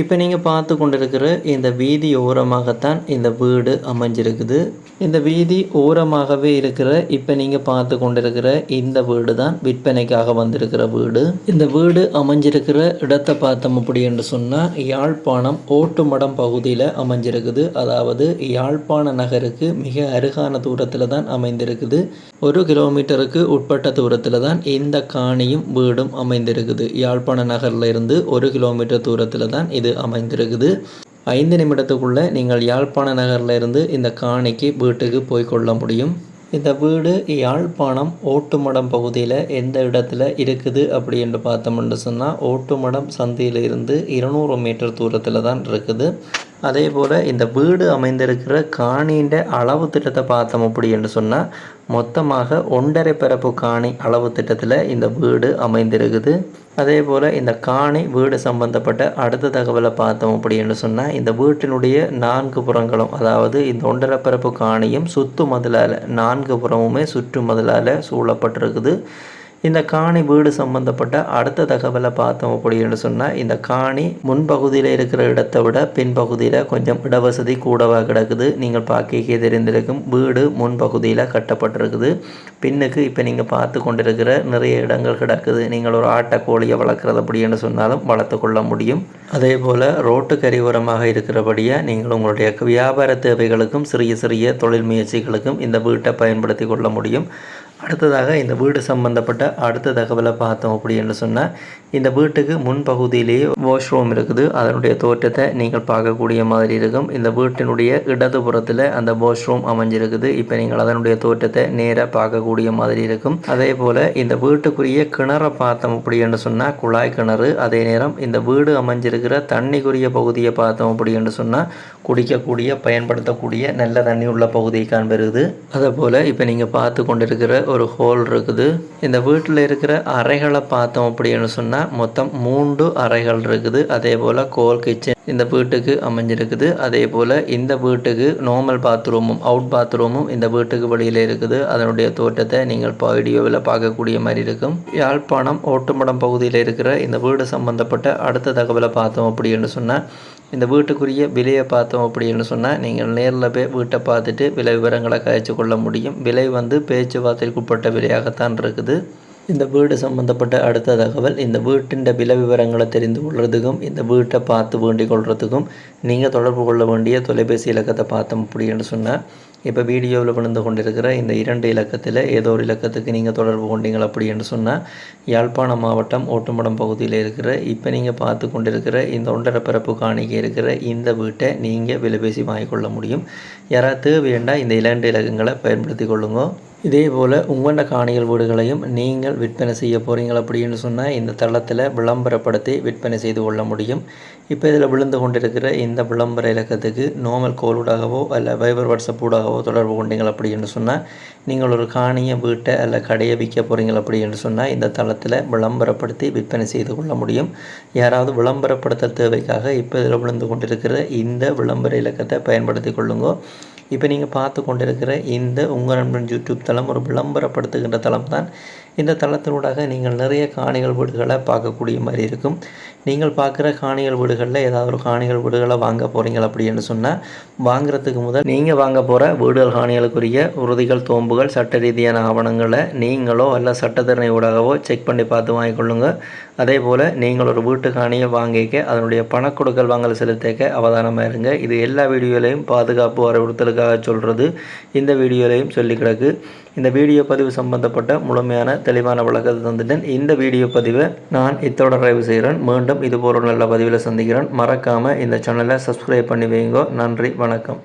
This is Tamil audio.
இப்போ நீங்கள் பார்த்து கொண்டிருக்கிற இந்த வீதி ஓரமாகத்தான் இந்த வீடு அமைஞ்சிருக்குது. இந்த வீதி ஓரமாகவே இருக்கிற இப்போ நீங்கள் பார்த்து கொண்டிருக்கிற இந்த வீடு தான் விற்பனைக்காக வந்திருக்கிற வீடு. இந்த வீடு அமைஞ்சிருக்கிற இடத்தை பார்த்தோம் அப்படி என்று சொன்னால் யாழ்ப்பாணம் ஓட்டுமடம் பகுதியில் அமைஞ்சிருக்குது. அதாவது யாழ்ப்பாண நகருக்கு மிக அருகான தூரத்தில் தான் அமைந்திருக்குது. ஒரு கிலோமீட்டருக்கு உட்பட்ட தூரத்தில் தான் இந்த காணியும் வீடும் அமைந்திருக்குது. யாழ்ப்பாண நகரில் இருந்து ஒரு கிலோமீட்டர் தூரத்தில் தான் இது அமைந்திருக்குது. ஐந்து நிமிடத்துக்குள்ளே நீங்கள் யாழ்ப்பாண நகரில் இருந்து இந்த காணிக்கு வீட்டுக்கு போய்கொள்ள முடியும். இந்த வீடு யாழ்ப்பாணம் ஓட்டுமடம் பகுதியில் எந்த இடத்துல இருக்குது அப்படி என்று பார்த்தோம்னு சொன்னால் ஓட்டுமடம் சந்தியிலிருந்து இருநூறு மீட்டர் தூரத்தில் தான் இருக்குது. அதே போல் இந்த வீடு அமைந்திருக்கிற காணின்ற அளவு திட்டத்தை பார்த்தோம் அப்படி என்று சொன்னால் மொத்தமாக ஒன்றரை பரப்பு காணி அளவு திட்டத்தில் இந்த வீடு அமைந்திருக்குது. அதே போல் இந்த காணி வீடு சம்பந்தப்பட்ட அடுத்த தகவலை பார்த்தோம் அப்படின்னு சொன்னால் இந்த வீட்டினுடைய நான்கு புறங்களும் அதாவது இந்த ஒன்றரை பரப்பு காணியும் சுத்து மதிலால் நான்கு புறமுமே சுற்று மதிலால் சூழப்பட்டிருக்குது. இந்த காணி வீடு சம்பந்தப்பட்ட அடுத்த தகவலை பார்த்தோம் அப்படின்னு சொன்னால் இந்த காணி முன்பகுதியில் இருக்கிற இடத்தை விட பின்பகுதியில் கொஞ்சம் இடவசதி கூடவாக கிடக்குது. நீங்கள் பார்க்க தெரிந்திருக்கும் வீடு முன்பகுதியில் கட்டப்பட்டிருக்குது. பின்னுக்கு இப்போ நீங்கள் பார்த்து கொண்டிருக்கிற நிறைய இடங்கள் கிடக்குது. நீங்கள் ஒரு ஆட்டக்கோழியை வளர்க்குறது அப்படின்னு சொன்னாலும் வளர்த்து கொள்ள முடியும். அதே போல் ரோட்டு கரிவரமாக இருக்கிறபடியாக நீங்கள் உங்களுடைய வியாபார தேவைகளுக்கும் சிறிய சிறிய தொழில் முயற்சிகளுக்கும் இந்த வீட்டை பயன்படுத்தி கொள்ள முடியும். அடுத்ததாக இந்த வீடு சம்பந்தப்பட்ட அடுத்த தகவலை பார்த்தோம் அப்படின்னு சொன்னால் இந்த வீட்டுக்கு முன்பகுதியிலேயே வாஷ்ரூம் இருக்குது. அதனுடைய தோற்றத்தை நீங்கள் பார்க்கக்கூடிய மாதிரி இருக்கும். இந்த வீட்டினுடைய இடதுபுறத்தில் அந்த வாஷ்ரூம் அமைஞ்சிருக்குது. இப்போ நீங்கள் அதனுடைய தோற்றத்தை நேராக பார்க்கக்கூடிய மாதிரி இருக்கும். அதே போல் இந்த வீட்டுக்குரிய கிணறை பார்த்தோம் அப்படின்னு சொன்னால் குழாய் கிணறு. அதே நேரம் இந்த வீடு அமைஞ்சிருக்கிற தண்ணிக்குரிய பகுதியை பார்த்தோம் அப்படின்னு சொன்னால் குடிக்கக்கூடிய பயன்படுத்தக்கூடிய நல்ல தண்ணி உள்ள பகுதியை காண்பெறுது அதே போல் இப்போ நீங்கள் பார்த்து கொண்டிருக்கிற ஒரு ஹோல் இருக்குது. இந்த வீட்டில் இருக்கிற அறைகளை பார்த்தோம் அப்படின்னு சொன்னால் மொத்தம் மூன்று அறைகள் இருக்குது. அதே போல் கோல் கிச்சன் இந்த வீட்டுக்கு அமைஞ்சிருக்குது. அதே போல் இந்த வீட்டுக்கு நார்மல் பாத்ரூமும் அவுட் பாத்ரூமும் இந்த வீட்டுக்கு வெளியில் இருக்குது. அதனுடைய தோட்டத்தை நீங்கள் வீடியோவில் பார்க்கக்கூடிய மாதிரி இருக்கும். யாழ்ப்பாணம் ஓட்டுமடம் பகுதியில் இருக்கிற இந்த வீடு சம்பந்தப்பட்ட அடுத்த தகவலை பார்த்தோம் அப்படின்னு சொன்னால் இந்த வீட்டுக்குரிய விலையை பார்த்தோம் அப்படின்னு சொன்னால் நீங்கள் நேரில் போய் வீட்டை பார்த்துட்டு விலை விவரங்களை கழிச்சு கொள்ள முடியும். விலை வந்து பேச்சுவார்த்தைக்குட்பட்ட விலையாகத்தான் இருக்குது. இந்த வீடு சம்மந்தப்பட்ட அடுத்த தகவல் இந்த வீட்டின் வில விவரங்களை தெரிந்து கொள்றதுக்கும் இந்த வீட்டை பார்த்து வேண்டிக் கொள்றதுக்கும் நீங்கள் தொடர்பு கொள்ள வேண்டிய தொலைபேசி இலக்கத்தை பார்த்தோம் அப்படின்னு சொன்னால் இப்போ வீடியோவில் விழுந்து கொண்டிருக்கிற இந்த இரண்டு இலக்கத்தில் ஏதோ ஒரு இலக்கத்துக்கு நீங்கள் தொடர்பு கொண்டீங்கள் அப்படி என்று சொன்னால் யாழ்ப்பாணம் மாவட்டம் ஓட்டுமடம் பகுதியில் இருக்கிற இப்போ நீங்கள் பார்த்து கொண்டிருக்கிற இந்த ஒன்றரை பரப்பு காணிக்கை இருக்கிற இந்த வீட்டை நீங்கள் விலைபேசி வாங்கிக்கொள்ள முடியும். யாராவது வேண்டாம் இந்த இரண்டு இலக்கங்களை பயன்படுத்தி கொள்ளுங்க. இதே போல் உங்களோட காணிகள் வீடுகளையும் நீங்கள் விற்பனை செய்ய போகிறீங்கள் அப்படின்னு சொன்னால் இந்த தளத்தில் விளம்பரப்படுத்தி விற்பனை செய்து கொள்ள முடியும். இப்போ இதில் விழுந்து கொண்டிருக்கிற இந்த விளம்பர இலக்கத்துக்கு நோமல் கோலூடாகவோ அல்ல வைபர் வாட்ஸ்அப் ஊடாகவோ தொடர்பு கொண்டீங்கள் அப்படின்னு சொன்னால் நீங்கள் ஒரு காணியை வீட்டை அல்ல கடையை விற்க போகிறீங்கள் அப்படின்னு சொன்னால் இந்த தளத்தில் விளம்பரப்படுத்தி விற்பனை செய்து கொள்ள முடியும். யாராவது விளம்பரப்படுத்த தேவைக்காக இப்போ இதில் விழுந்து கொண்டிருக்கிற இந்த விளம்பர இலக்கத்தை பயன்படுத்தி கொள்ளுங்க. இப்போ நீங்கள் பார்த்து கொண்டிருக்கிற இந்த உங்கள் நண்பன் யூடியூப் தளம் ஒரு விளம்பரப்படுத்துகின்ற தளம் தான் இந்த தளத்தினூடாக நீங்கள் நிறைய காணிகள் வீடுகளை பார்க்கக்கூடிய மாதிரி இருக்கும். நீங்கள் பார்க்குற காணிகள் வீடுகளில் ஏதாவது ஒரு காணிகள் வீடுகளை வாங்க போகிறீங்க அப்படின்னு சொன்னால் வாங்குறதுக்கு முதல் நீங்கள் வாங்க போகிற வீடுகள் காணிகளுக்குரிய உறுதிகள் தோம்புகள் சட்ட ரீதியான ஆவணங்களை நீங்களோ அல்ல சட்டத்திறனை ஊடாகவோ செக் பண்ணி பார்த்து வாங்கிக்கொள்ளுங்க அதே போல் நீங்கள் ஒரு வீட்டு காணியை வாங்கிக்க அதனுடைய பணக்கொடுக்கல் வாங்கல் செலுத்திக்க அவதானமாக இருங்க. இது எல்லா வீடியோலையும் பாதுகாப்பு அறிவுறுத்தலுக்காக சொல்கிறது இந்த வீடியோலையும் சொல்லி கிடக்கு. இந்த வீடியோ பதிவு சம்பந்தப்பட்ட முழுமையான தெளிவான விளக்கத்தை தந்துட்டேன். இந்த வீடியோ பதிவை நான் இத்தோட நிறைவு செய்கிறேன். மீண்டும் இது போல நல்ல பதிவில் சந்திக்கிறேன். மறக்காமல் இந்த சேனலை சப்ஸ்கிரைப் பண்ணி வைங்கோ. நன்றி வணக்கம்.